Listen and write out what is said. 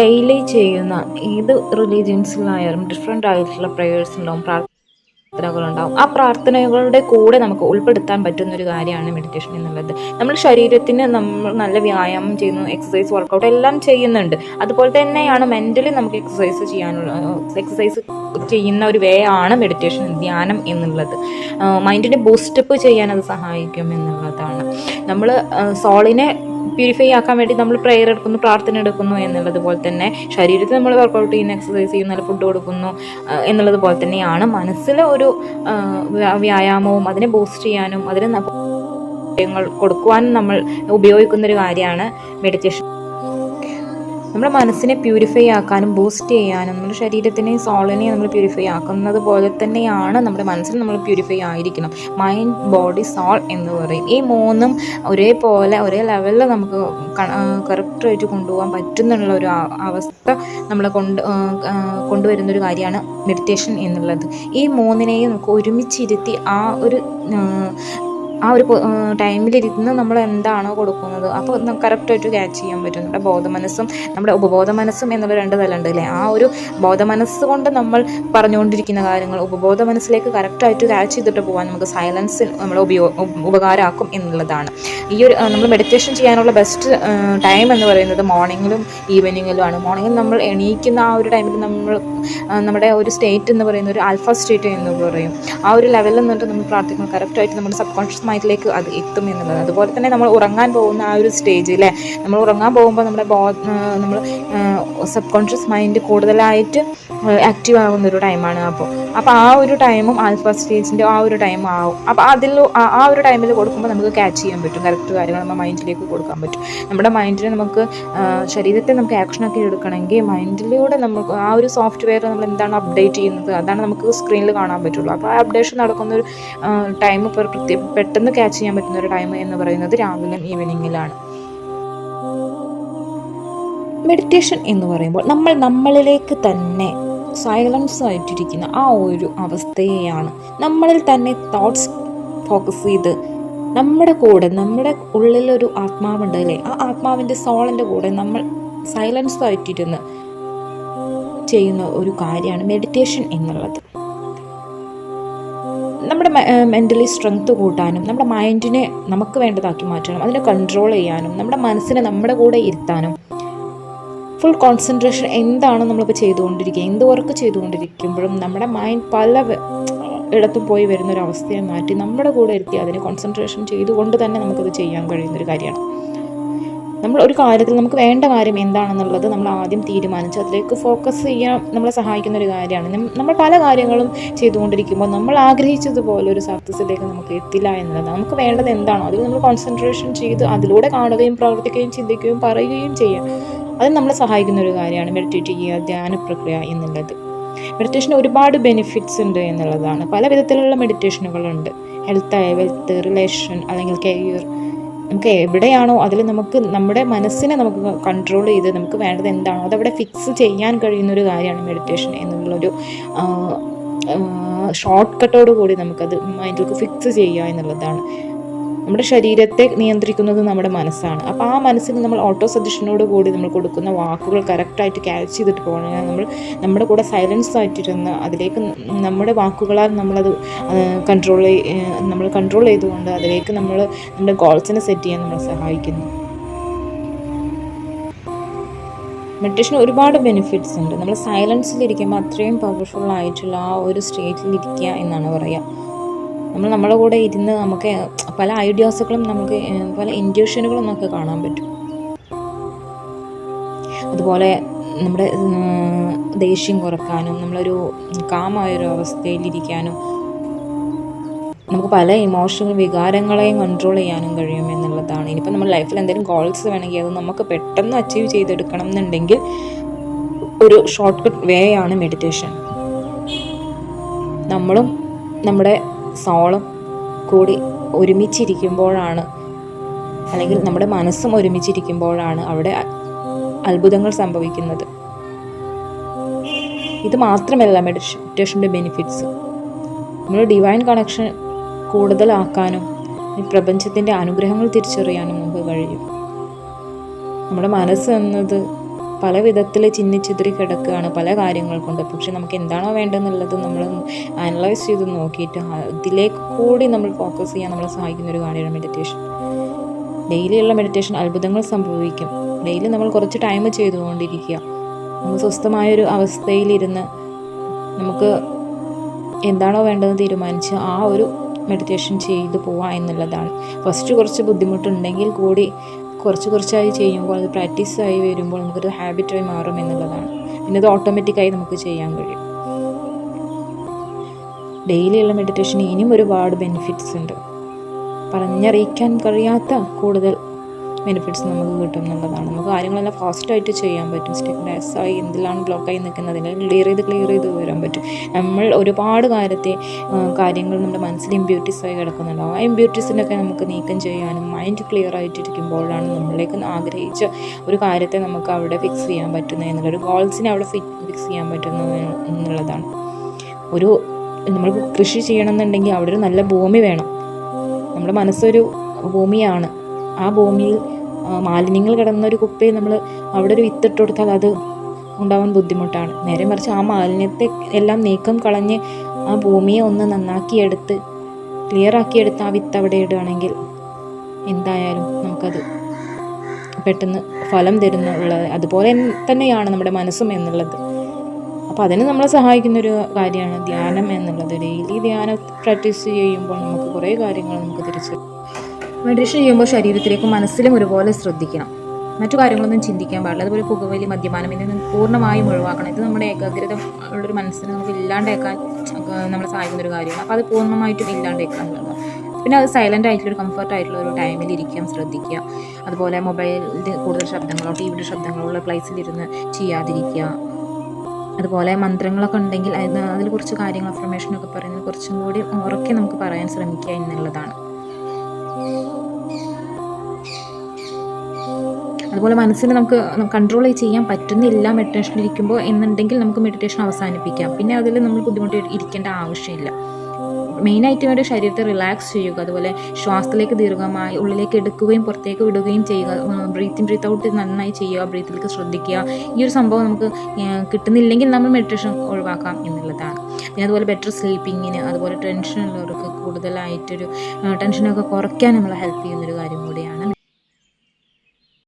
Daily ചെയ്യുന്ന ഏത് റിലീജിയൻസിലായാലും different ആയിട്ടുള്ള പ്രേയേഴ്സ് ഉണ്ടാവും പ്രാർത്ഥനകളുണ്ടാവും ആ പ്രാർത്ഥനകളുടെ കൂടെ നമുക്ക് ഉൾപ്പെടുത്താൻ പറ്റുന്ന ഒരു കാര്യമാണ് മെഡിറ്റേഷൻ എന്നുള്ളത്. നമ്മൾ ശരീരത്തിന് നമ്മൾ നല്ല വ്യായാമം ചെയ്യുന്നു എക്സസൈസ് വർക്കൗട്ട് എല്ലാം ചെയ്യുന്നുണ്ട്. അതുപോലെ തന്നെയാണ് മെന്റലി നമുക്ക് എക്സസൈസ് ചെയ്യാനുള്ള എക്സസൈസ് ചെയ്യുന്ന ഒരു വേ ആണ് മെഡിറ്റേഷൻ ധ്യാനം എന്നുള്ളത്. മൈൻഡിനെ ബൂസ്റ്റപ്പ് ചെയ്യാൻ അത് സഹായിക്കും എന്നുള്ളതാണ്. നമ്മൾ സോളിനെ പ്യൂരിഫൈ ആക്കാൻ വേണ്ടി നമ്മൾ പ്രെയർ എടുക്കുന്നു പ്രാർത്ഥന എടുക്കുന്നു എന്നുള്ളത് പോലെ തന്നെ ശരീരത്തിൽ നമ്മൾ വർക്കൗട്ട് ചെയ്യുന്ന എക്സസൈസ് ചെയ്യുന്ന നല്ല ഫുഡ് കൊടുക്കുന്നു എന്നുള്ളത് പോലെ തന്നെയാണ് മനസ്സിലെ ഒരു വ്യായാമവും അതിനെ ബൂസ്റ്റ് ചെയ്യാനും അതിനെ കൊടുക്കുവാനും നമ്മൾ ഉപയോഗിക്കുന്ന ഒരു കാര്യമാണ് മെഡിറ്റേഷൻ നമ്മുടെ മനസ്സിനെ പ്യൂരിഫൈ ആക്കാനും ബൂസ്റ്റ് ചെയ്യാനും നമ്മുടെ ശരീരത്തിനെ സോളിനെ നമ്മൾ പ്യൂരിഫൈ ആക്കുന്നത് പോലെ തന്നെയാണ് നമ്മുടെ മനസ്സിൽ നമ്മൾ പ്യൂരിഫൈ ആയിരിക്കണം. മൈൻഡ് ബോഡി സോൾ എന്ന് പറയും. ഈ മൂന്നും ഒരേപോലെ ഒരേ ലെവലിൽ നമുക്ക് കറക്റ്റായിട്ട് കൊണ്ടുപോകാൻ പറ്റുന്നുള്ള ഒരു അവസ്ഥ നമ്മളെ കൊണ്ട് കൊണ്ടുവരുന്ന ഒരു കാര്യമാണ് മെഡിറ്റേഷൻ എന്നുള്ളത്. ഈ മൂന്നിനെയും നമുക്ക് ഒരുമിച്ചിരുത്തി ആ ഒരു ആ, ഒരു ടൈമിലിരുന്ന് നമ്മൾ എന്താണോ കൊടുക്കുന്നത് അപ്പോൾ നമുക്ക് കറക്റ്റായിട്ട് ക്യാച്ച് ചെയ്യാൻ പറ്റും. നമ്മുടെ ബോധമനസ്സും നമ്മുടെ ഉപബോധ മനസ്സും എന്നുള്ള രണ്ട് തലം ഉണ്ട് അല്ലേ? ആ ഒരു ബോധമനസ്സ് കൊണ്ട് നമ്മൾ പറഞ്ഞുകൊണ്ടിരിക്കുന്ന കാര്യങ്ങൾ ഉപബോധ മനസ്സിലേക്ക് കറക്റ്റായിട്ട് ക്യാച്ച് ചെയ്തിട്ട് പോകാൻ നമുക്ക് സൈലൻസ് നമ്മൾ ഉപയോ ഉപ- ഉപകാരമാക്കും എന്നുള്ളതാണ്. ഈ ഒരു നമ്മൾ മെഡിറ്റേഷൻ ചെയ്യാനുള്ള ബെസ്റ്റ് ടൈം എന്ന് പറയുന്നത് മോർണിംഗിലും ഈവനിങ്ങിലുമാണ് മോർണിംഗിൽ നമ്മൾ എണീക്കുന്ന ആ ഒരു ടൈമിൽ നമ്മൾ നമ്മുടെ ഒരു സ്റ്റേറ്റ് എന്ന് പറയുന്ന ഒരു ആൽഫ സ്റ്റേറ്റ് എന്ന് പറയും. ആ ഒരു ലെവലിൽ നിന്നിട്ട് നമ്മൾ പ്രാർത്ഥിക്കുന്നത് കറക്റ്റായിട്ട് നമ്മുടെ സബ് കോൺഷ്യസ് മൈൻഡിലേക്ക് അത് എത്തും എന്നുള്ളത്. അതുപോലെ തന്നെ നമ്മൾ ഉറങ്ങാൻ പോകുന്ന ആ ഒരു സ്റ്റേജ് അല്ലേ? നമ്മൾ ഉറങ്ങാൻ പോകുമ്പോൾ നമ്മുടെ ബോ നമ്മൾ സബ് കോൺഷ്യസ് മൈൻഡ് കൂടുതലായിട്ട് ആക്റ്റീവ് ആകുന്ന ഒരു ടൈമാണ് അപ്പോൾ. അപ്പോൾ ആ ഒരു ടൈമും ആൽഫ സ്റ്റേജിന്റെ ആ ഒരു ടൈമും ആവും. അപ്പോൾ അതിൽ ആ- ഒരു ടൈമിൽ കൊടുക്കുമ്പോൾ നമുക്ക് ക്യാച്ച് ചെയ്യാൻ പറ്റും. കറക്റ്റ് കാര്യങ്ങൾ നമ്മുടെ മൈൻഡിലേക്ക് കൊടുക്കാൻ പറ്റും. നമ്മുടെ മൈൻഡിനെ നമുക്ക് ശരീരത്തെ നമുക്ക് ആക്ഷനൊക്കെ എടുക്കണമെങ്കിൽ മൈൻഡിലൂടെ നമുക്ക് ആ ഒരു സോഫ്റ്റ്വെയർ നമ്മൾ എന്താണ് അപ്ഡേറ്റ് ചെയ്യുന്നത്? അതാണ് നമുക്ക് സ്ക്രീനിൽ കാണാൻ പറ്റുള്ളൂ. അപ്പോൾ ആ അപ്ഡേഷൻ നടക്കുന്ന ഒരു ടൈം ഇപ്പോൾ പെട്ടെന്ന് ക്യാച്ച് ചെയ്യാൻ പറ്റുന്ന ഒരു ടൈം എന്ന് പറയുന്നത് രാവിലെ ഈവനിങ്ങിലാണ് മെഡിറ്റേഷൻ എന്ന് പറയുമ്പോൾ നമ്മൾ നമ്മളിലേക്ക് തന്നെ സൈലൻസ് ആയിട്ടിരിക്കുന്ന ആ ഒരു അവസ്ഥയെയാണ്. നമ്മളിൽ തന്നെ തോട്ട്സ് ഫോക്കസ് ചെയ്ത് നമ്മുടെ കൂടെ നമ്മുടെ ഉള്ളിലൊരു ആത്മാവുണ്ട് അല്ലേ? ആ ആത്മാവിന്റെ സോളിന്റെ കൂടെ നമ്മൾ സൈലൻസ് ആയിട്ടിരുന്ന് ചെയ്യുന്ന ഒരു കാര്യമാണ് മെഡിറ്റേഷൻ എന്നുള്ളത്. മെന്റലി സ്ട്രെങ്ത് കൂട്ടാനും നമ്മുടെ മൈൻഡിനെ നമുക്ക് വേണ്ടതാക്കി മാറ്റാനും അതിനെ കൺട്രോൾ ചെയ്യാനും നമ്മുടെ മനസ്സിനെ നമ്മുടെ കൂടെ ഇരുത്താനും ഫുൾ കോൺസെൻട്രേഷൻ എന്താണ് നമ്മളിപ്പോൾ ചെയ്തുകൊണ്ടിരിക്കുക എന്ത് വർക്ക് ചെയ്തുകൊണ്ടിരിക്കുമ്പോഴും നമ്മുടെ മൈൻഡ് പല ഇടത്തും പോയി വരുന്ന ഒരു അവസ്ഥയെ മാറ്റി നമ്മുടെ കൂടെ ഇരുത്തി അതിനെ കോൺസെൻട്രേഷൻ ചെയ്തുകൊണ്ട് തന്നെ നമുക്കത് ചെയ്യാൻ കഴിയുന്നൊരു കാര്യമാണ്. നമ്മൾ ഒരു കാര്യത്തിൽ നമുക്ക് വേണ്ട കാര്യം എന്താണെന്നുള്ളത് നമ്മൾ ആദ്യം തീരുമാനിച്ച് അതിലേക്ക് ഫോക്കസ് ചെയ്യാൻ നമ്മളെ സഹായിക്കുന്ന ഒരു കാര്യമാണ് നമ്മൾ പല കാര്യങ്ങളും ചെയ്തുകൊണ്ടിരിക്കുമ്പോൾ നമ്മൾ ആഗ്രഹിച്ചതുപോലെ ഒരു സക്സസ്സിലേക്ക് നമുക്ക് എത്തില്ല എന്നുള്ളത് നമുക്ക് വേണ്ടത് എന്താണോ അതിൽ നമ്മൾ കോൺസെൻട്രേഷൻ ചെയ്ത് അതിലൂടെ കാണുകയും പ്രവർത്തിക്കുകയും ചിന്തിക്കുകയും പറയുകയും ചെയ്യാം. അത് നമ്മളെ സഹായിക്കുന്ന ഒരു കാര്യമാണ് മെഡിറ്റേറ്റ് ചെയ്യുക ധ്യാന പ്രക്രിയ എന്നുള്ളത്. മെഡിറ്റേഷന് ഒരുപാട് ബെനിഫിറ്റ്സ് ഉണ്ട് എന്നുള്ളതാണ്. പല വിധത്തിലുള്ള മെഡിറ്റേഷനുകളുണ്ട് ഹെൽത്തായ വെൽത്ത് റിലേഷൻ അല്ലെങ്കിൽ കരിയർ നമുക്ക് എവിടെയാണോ അതിൽ നമുക്ക് നമ്മുടെ മനസ്സിനെ നമുക്ക് കൺട്രോൾ ചെയ്ത് നമുക്ക് വേണ്ടത് എന്താണോ അതവിടെ ഫിക്സ് ചെയ്യാൻ കഴിയുന്ന ഒരു കാര്യമാണ് മെഡിറ്റേഷൻ എന്നുള്ളൊരു ഷോർട്ട് കട്ടോട് കൂടി നമുക്കത് മൈൻഡിലേക്ക് ഫിക്സ് ചെയ്യുക എന്നുള്ളതാണ്. നമ്മുടെ ശരീരത്തെ നിയന്ത്രിക്കുന്നത് നമ്മുടെ മനസ്സാണ്. അപ്പോൾ ആ മനസ്സിന് നമ്മൾ ഓട്ടോ സജഷനോട് കൂടി നമ്മൾ കൊടുക്കുന്ന വാക്കുകൾ കറക്റ്റായിട്ട് ക്യാച്ച് ചെയ്തിട്ട് പോകണം. നമ്മൾ നമ്മുടെ കൂടെ സൈലൻസ് ആയിട്ടിരുന്ന് അതിലേക്ക് നമ്മുടെ വാക്കുകളാൽ നമ്മളത് കൺട്രോൾ നമ്മൾ കൺട്രോൾ ചെയ്തുകൊണ്ട് അതിലേക്ക് നമ്മൾ നമ്മുടെ ഗോൾസിനെ സെറ്റ് ചെയ്യാൻ നമ്മളെ സഹായിക്കുന്നു. മെഡിറ്റേഷന് ഒരുപാട് ബെനിഫിറ്റ്സ് ഉണ്ട്. നമ്മൾ സൈലൻസിലിരിക്കുമ്പോൾ അത്രയും പവർഫുൾ ആയിട്ടുള്ള ആ ഒരു സ്റ്റേറ്റിലിരിക്കുക എന്നാണ് പറയുക നമ്മൾ നമ്മുടെ കൂടെ ഇരുന്ന് നമുക്ക് പല ഐഡിയാസുകളും നമുക്ക് പല ഇൻഡ്യൂഷനുകളും നമുക്ക് കാണാൻ പറ്റും. അതുപോലെ നമ്മുടെ ദേഷ്യം കുറക്കാനും നമ്മളൊരു കാമായൊരു അവസ്ഥയിലിരിക്കാനും നമുക്ക് പല ഇമോഷണൽ വികാരങ്ങളെയും കൺട്രോൾ ചെയ്യാനും കഴിയും എന്നുള്ളതാണ്. ഇനിയിപ്പോൾ നമ്മൾ ലൈഫിൽ എന്തെങ്കിലും ഗോൾസ് വേണമെങ്കിൽ അത് നമുക്ക് പെട്ടെന്ന് അച്ചീവ് ചെയ്തെടുക്കണം എന്നുണ്ടെങ്കിൽ ഒരു ഷോർട്ട് കട്ട് വേ ആണ് മെഡിറ്റേഷൻ നമ്മളും നമ്മുടെ സോളും കൂടി ഒരുമിച്ചിരിക്കുമ്പോഴാണ് അല്ലെങ്കിൽ നമ്മുടെ മനസ്സും ഒരുമിച്ചിരിക്കുമ്പോഴാണ് അവിടെ അത്ഭുതങ്ങൾ സംഭവിക്കുന്നത്. ഇത് മാത്രമല്ല മെഡിറ്റേഷന്റെ ബെനിഫിറ്റ്സ് നമ്മൾ ഡിവൈൻ കണക്ഷൻ കൂടുതലാക്കാനും പ്രപഞ്ചത്തിന്റെ അനുഗ്രഹങ്ങൾ തിരിച്ചറിയാനും നമുക്ക് കഴിയും. നമ്മുടെ മനസ്സ് എന്നത് പല വിധത്തിൽ ചിന്നിച്ചിതിരി കിടക്കുകയാണ് പല കാര്യങ്ങൾ കൊണ്ട്. പക്ഷെ നമുക്ക് എന്താണോ വേണ്ടതെന്നുള്ളത് നമ്മൾ അനലൈസ് ചെയ്ത് നോക്കിയിട്ട് അതിലേക്ക് കൂടി നമ്മൾ ഫോക്കസ് ചെയ്യാൻ നമ്മളെ സഹായിക്കുന്ന ഒരു കാര്യമാണ് മെഡിറ്റേഷൻ ഡെയിലിയുള്ള മെഡിറ്റേഷൻ അത്ഭുതങ്ങൾ സംഭവിക്കും. ഡെയിലി നമ്മൾ കുറച്ച് ടൈം ചെയ്തുകൊണ്ടിരിക്കുക. നമ്മൾ സ്വസ്ഥമായൊരു അവസ്ഥയിലിരുന്ന് നമുക്ക് എന്താണോ വേണ്ടതെന്ന് തീരുമാനിച്ച് ആ ഒരു മെഡിറ്റേഷൻ ചെയ്തു പോവുക എന്നുള്ളതാണ്. ഫസ്റ്റ് കുറച്ച് ബുദ്ധിമുട്ടുണ്ടെങ്കിൽ കൂടി കുറച്ച് കുറച്ചായി ചെയ്യുമ്പോൾ അത് പ്രാക്ടീസായി വരുമ്പോൾ നമുക്കൊരു ഹാബിറ്റായി മാറും എന്നുള്ളതാണ്. പിന്നെ അത് ഓട്ടോമാറ്റിക്കായി നമുക്ക് ചെയ്യാൻ കഴിയും. ഡെയിലിയുള്ള മെഡിറ്റേഷന് ഇനിയും ഒരുപാട് ബെനിഫിറ്റ്സ് ഉണ്ട്. പറഞ്ഞറിയിക്കാൻ കഴിയാത്ത കൂടുതൽ ബെനിഫിറ്റ്സ് നമുക്ക് കിട്ടും എന്നുള്ളതാണ്. നമുക്ക് കാര്യങ്ങളെല്ലാം ഫാസ്റ്റായിട്ട് ചെയ്യാൻ പറ്റും. സ്റ്റെപ്പ് ബൈസായി എന്തിലാണ് ബ്ലോക്കായി നിൽക്കുന്നതിനെ ക്ലിയർ ചെയ്ത് ക്ലിയർ ചെയ്ത് വരാൻ പറ്റും. നമ്മൾ ഒരുപാട് കാര്യത്തെ കാര്യങ്ങൾ നമ്മുടെ മനസ്സിൽ ഇമ്പ്യൂട്ടീസ് ആയി കിടക്കുന്നുണ്ടാവും ആ ഇമ്പ്യൂട്ടീസിനൊക്കെ നമുക്ക് നീക്കം ചെയ്യാനും മൈൻഡ് ക്ലിയർ ആയിട്ടിരിക്കുമ്പോഴാണ് നമ്മളിലേക്ക് ആഗ്രഹിച്ച ഒരു കാര്യത്തെ നമുക്ക് അവിടെ ഫിക്സ് ചെയ്യാൻ പറ്റുന്നത് എന്നുള്ളൊരു ഗോൾസിനെ അവിടെ ഫിക്സ് ചെയ്യാൻ പറ്റുന്നത് എന്നുള്ളതാണ്. ഒരു നമ്മൾ കൃഷി ചെയ്യണമെന്നുണ്ടെങ്കിൽ അവിടെ ഒരു നല്ല ഭൂമി വേണം. നമ്മുടെ മനസ്സൊരു ഭൂമിയാണ്. ആ ഭൂമിയിൽ മാലിന്യങ്ങൾ കിടന്ന ഒരു നമ്മൾ അവിടെ ഒരു വിത്തിട്ട് കൊടുത്താൽ അത് ഉണ്ടാവാൻ ബുദ്ധിമുട്ടാണ്. നേരെ മറിച്ച് ആ മാലിന്യത്തെ എല്ലാം നീക്കം കളഞ്ഞ് ആ ഭൂമിയെ ഒന്ന് നന്നാക്കിയെടുത്ത് ക്ലിയർ ആക്കിയെടുത്ത് ആ വിത്ത് അവിടെ ഇടുകയാണെങ്കിൽ എന്തായാലും നമുക്കത് പെട്ടെന്ന് ഫലം തരുന്ന ഉള്ളത് അതുപോലെ തന്നെയാണ് നമ്മുടെ മനസ്സും എന്നുള്ളത്. അപ്പോൾ അതിന് നമ്മളെ സഹായിക്കുന്ന ഒരു കാര്യമാണ് ധ്യാനം എന്നുള്ളത്. ഡെയിലി ധ്യാനം പ്രാക്ടീസ് ചെയ്യുമ്പോൾ നമുക്ക് കുറേ കാര്യങ്ങൾ നമുക്ക് തിരിച്ച് മെഡിറ്റേഷൻ ചെയ്യുമ്പോൾ ശരീരത്തിലേക്കും മനസ്സിലും ഒരുപോലെ ശ്രദ്ധിക്കണം. മറ്റു കാര്യങ്ങളൊന്നും ചിന്തിക്കാൻ പാടില്ല. അതുപോലെ പുകവലി മദ്യപാനം ഇതിൽ നിന്ന് പൂർണമായും ഒഴിവാക്കണം. ഇത് നമ്മുടെ ഏകാഗ്രത ഉള്ളൊരു മനസ്സിനെ നമുക്ക് ഇല്ലാണ്ടേക്കാൻ നമ്മളെ സഹായിക്കുന്ന ഒരു കാര്യമാണ്. അപ്പോൾ അത് പൂർണമായിട്ടും ഇല്ലാണ്ടേക്കാൻ പിന്നെ അത് സൈലന്റ് ആയിട്ടുള്ള ഒരു കംഫർട്ട് ആയിട്ടുള്ള ഒരു ടൈമിൽ ഇരിക്കാൻ ശ്രദ്ധിക്കുക. അതുപോലെ മൊബൈലിന്റെ കൂടുതൽ ശബ്ദങ്ങളോ ടി വിയുടെ ശബ്ദങ്ങളോ ഉള്ള പ്ലേസിലിരുന്ന് ചെയ്യാതിരിക്കുക. അതുപോലെ മന്ത്രങ്ങളൊക്കെ ഉണ്ടെങ്കിൽ അതിൽ കുറച്ച് കാര്യങ്ങൾ അഫർമേഷനൊക്കെ പറയുന്നത് കുറച്ചും കൂടി ഉറക്കെ നമുക്ക് പറയാൻ ശ്രമിക്കുക എന്നുള്ളതാണ്. അതുപോലെ മനസ്സിനെ നമുക്ക് കൺട്രോൾ ചെയ്യാൻ പറ്റുന്നില്ല മെഡിറ്റേഷനിൽ ഇരിക്കുമ്പോൾ എന്നുണ്ടെങ്കിൽ നമുക്ക് മെഡിറ്റേഷൻ അവസാനിപ്പിക്കാം. പിന്നെ അതിൽ നമ്മൾ ബുദ്ധിമുട്ട് ഇരിക്കേണ്ട ആവശ്യമില്ല. മെയിനായിട്ട് വേണ്ട ശരീരത്തെ റിലാക്സ് ചെയ്യുക. അതുപോലെ ശ്വാസത്തിലേക്ക് ദീർഘമായി ഉള്ളിലേക്ക് എടുക്കുകയും പുറത്തേക്ക് വിടുകയും ചെയ്യുക. ബ്രീത്ത് ഇൻ ബ്രീത്ത് ഔട്ട് നന്നായി ചെയ്യുക. ബ്രീത്തിലേക്ക് ശ്രദ്ധിക്കുക. ഈ ഒരു സംഭവം നമുക്ക് കിട്ടുന്നില്ലെങ്കിൽ നമ്മൾ മെഡിറ്റേഷൻ ഒഴിവാക്കാം എന്നുള്ളതാണ്. പിന്നെ അതുപോലെ ബെറ്റർ സ്ലീപ്പിങ്ങിന് അതുപോലെ ടെൻഷൻ ഉള്ളവർക്ക് കൂടുതലായിട്ടൊരു ടെൻഷനൊക്കെ കുറയ്ക്കാൻ നമ്മളെ ഹെൽപ്പ് ചെയ്യുന്നൊരു കാര്യം കൂടി